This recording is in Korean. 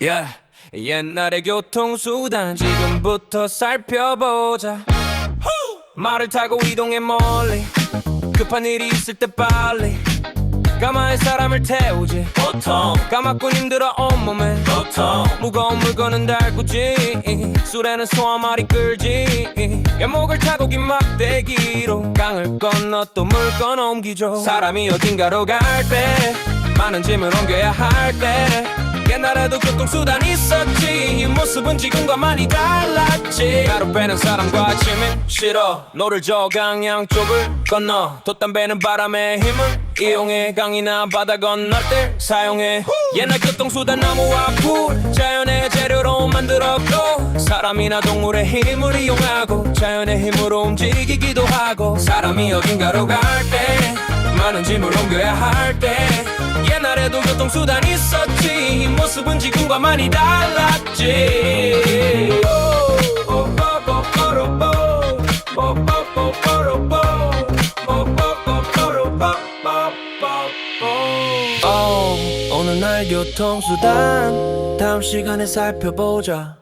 Yeah. 옛날의 교통수단 지금부터 살펴보자. 말을 타고 이동해 멀리. 급한 일이 있을 때 빨리. 가마에 사람을 태우지. 보통. 까맣고 힘들어 온몸에. 보통. 무거운 물건은 달구지. 술에는 소화말이 끌지. 연목을 타고 긴 막대기로 강을 건너 또 물건 옮기죠. 사람이 어딘가로 갈 때 많은 짐을 옮겨야 할때 옛날에도 교통수단 있었지. 이 모습은 지금과 많이 달랐지. 가로 빼는 사람과 짐은 싫어. 노를 저 강양 쪽을 건너. 돛담배는 바람의 힘을 이용해. 강이나 바다 건널 때 사용해. 옛날 교통수단 나무와 풀 자연의 재료로 만들었고 사람이나 동물의 힘을 이용하고 자연의 힘으로 움직이기도 하고 사람이 어딘가로 갈때 많은 짐을 옮겨야 할 때 옛날에도 교통수단 있었지. 이 모습은 지금과 많이 달랐지. 어, 오늘 날 교통수단. 다음 시간에 살펴보자